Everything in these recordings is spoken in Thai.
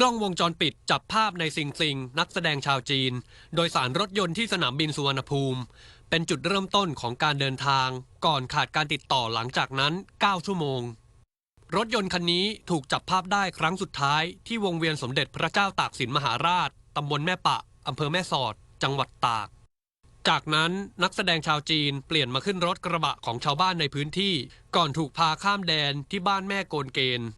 กล้องวงจรปิดจับภาพในซิงซิง นักแสดงชาวจีน โดยสารรถยนต์ที่สนามบินสุวรรณภูมิ เป็นจุดเริ่มต้นของการเดินทาง ก่อนขาดการติดต่อหลังจากนั้น 9 ชั่วโมง รถยนต์คันนี้ถูกจับภาพได้ครั้งสุดท้ายที่วงเวียนสมเด็จพระเจ้าตากสินมหาราชตำบลแม่ปะอำเภอแม่สอด จังหวัดตาก จากนั้นนักแสดงชาวจีนเปลี่ยนมาขึ้นรถกระบะของชาวบ้านในพื้นที่ ก่อนถูกพาข้ามแดนที่บ้านแม่โกนเกณฑ์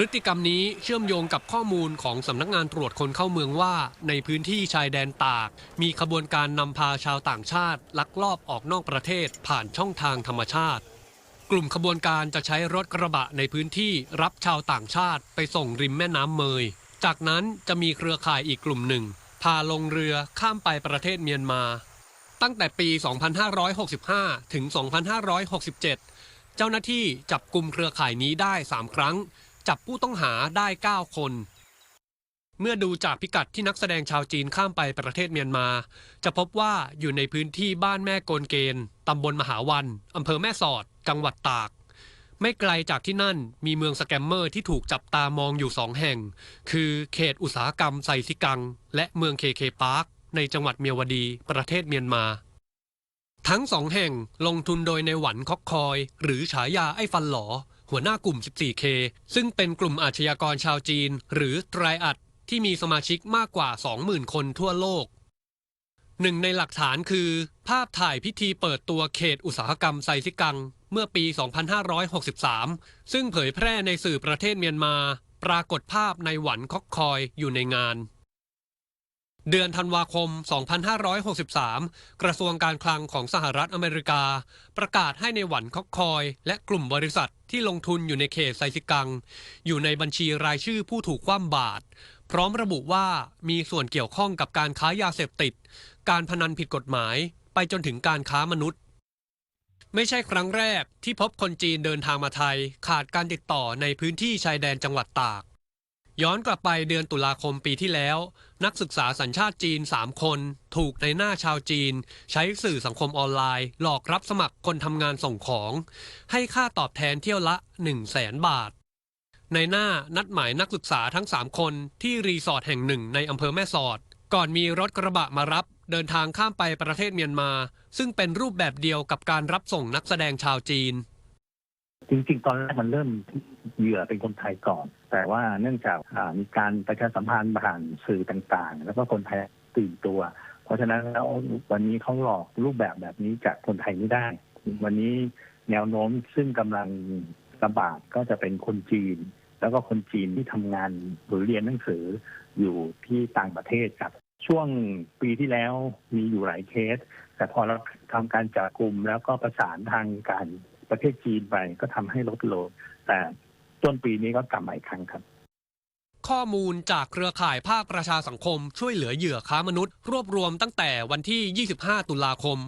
พฤติกรรมนี้เชื่อมโยงกับข้อมูลของสำนักงานตรวจคนเข้าเมืองว่า ในพื้นที่ชายแดนตาก มีขบวนการนำพาชาวต่างชาติ ลักลอบออกนอกประเทศผ่านช่องทางธรรมชาติ กลุ่มขบวนการจะใช้รถกระบะในพื้นที่รับชาวต่างชาติไปส่งริมแม่น้ำเมย จากนั้นจะมีเครือข่ายอีกกลุ่มหนึ่ง พาลงเรือข้ามไปประเทศเมียนมา ตั้งแต่ปี 2565 ถึง 2567 เจ้าหน้าที่จับกลุ่มเครือข่ายนี้ได้ 3 ครั้ง จับผู้ต้องหาได้ 9 คน เมื่อดูจากพิกัดที่นักแสดงชาวจีนข้ามไปประเทศเมียนมา จะพบว่าอยู่ในพื้นที่บ้านแม่โกนเกณฑ์ตำบลมหาวันอำเภอแม่สอด จังหวัดตาก ไม่ไกลจากที่นั่นมีเมืองสแกมเมอร์ที่ถูกจับตามองอยู่สองแห่ง คือเขตอุตสาหกรรมไซซิกัง และเมืองเคเคพาร์คในจังหวัดเมียวดี ประเทศเมียนมาทั้งสองแห่งลงทุนโดยในหวันคอกคอย หรือฉายาไอ้ฟันหลอ หัวหน้ากลุ่ม 14K ซึ่งเป็นกลุ่มอาชญากรชาวจีน หรือตรอัดที่มีสมาชิกมากกว่า 20,000 คนทั่วโลก หนึ่งในหลักฐานคือ ภาพถ่ายพิธีเปิดตัวเขตอุตสาหกรรมไซซิกัง เมื่อปี 2563 ซึ่งเผยแพร่ในสื่อประเทศเมียนมา ปรากฏภาพในหวันคอกคอยอยู่ในงาน เดือนธันวาคม 2563 กระทรวงการคลังของสหรัฐอเมริกา ประกาศให้ในหวันคอกคอย และกลุ่มบริษัทที่ลงทุนอยู่ในเขตไซซิกัง อยู่ในบัญชีรายชื่อผู้ถูกคว่ำบาตรพร้อมระบุว่ามีส่วนเกี่ยวข้องกับการค้ายาเสพติด การพนันผิดกฎหมาย ไปจนถึงการค้ามนุษย์ ไม่ใช่ครั้งแรกที่พบคนจีนเดินทางมาไทย ขาดการติดต่อในพื้นที่ชายแดนจังหวัดตาก ย้อนกลับไปเดือนตุลาคมปีที่แล้ว นักศึกษาสัญชาติจีน 3 คน ถูกในหน้าชาวจีน ใช้สื่อสังคมออนไลน์ หลอกรับสมัครคนทำงานส่งของ ให้ค่าตอบแทนเที่ยวละ 1 0 0 0 0แสนบาท ในหน้านัดหมายนักศึกษาทั้ง 3 คนที่รีสอร์ทแห่งหนึ่งในอำเภอแม่สอด ก่อนมีรถกระบะมารับ เดินทางข้ามไปประเทศเมียนมา ซึ่งเป็นรูปแบบเดียวกับการรับส่งนักแสดงชาวจีน จริงๆ ตอนแรกมันเริ่ม เหยื่อเป็นคนไทยก่อน แต่ว่าเนื่องจากมีการประชาสัมพันธ์ผ่านสื่อต่างๆ แล้วก็คนไทยตื่นตัว เพราะฉะนั้นแล้ววันนี้เขาหลอกรูปแบบแบบนี้จากคนไทยไม่ได้ วันนี้แนวโน้มซึ่งกำลังระบาดก็จะเป็นคนจีน แล้วก็คนจีนที่ทำงานหรือเรียนหนังสืออยู่ที่ต่างประเทศครับ ช่วงปีที่แล้วมีอยู่หลายเคส แต่พอเราทำการจับกลุ่มแล้วก็ประสานทางการประเทศจีนไปก็ทำให้ลดลงแต่ ต้นปีนี้ก็กลับมาอีกครั้งครับข้อมูลจากเครือข่ายภาคประชาสังคมช่วยเหลือเหยื่อค้ามนุษย์ รวบรวมตั้งแต่วันที่ 25 ตุลาคม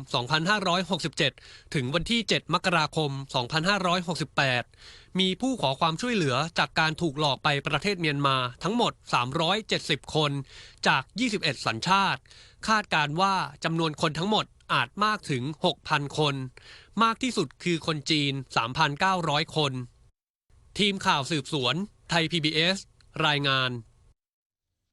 2567 ถึงวันที่ 7 มกราคม 2568 มีผู้ขอความช่วยเหลือจากการถูกหลอกไปประเทศเมียนมาทั้งหมด 370 คนจาก 21 สัญชาติ คาดการว่าจำนวนคนทั้งหมดอาจมากถึง 6,000 คน มากที่สุดคือคนจีน 3,900 คน ทีมข่าวสืบสวน ไทย PBS รายงาน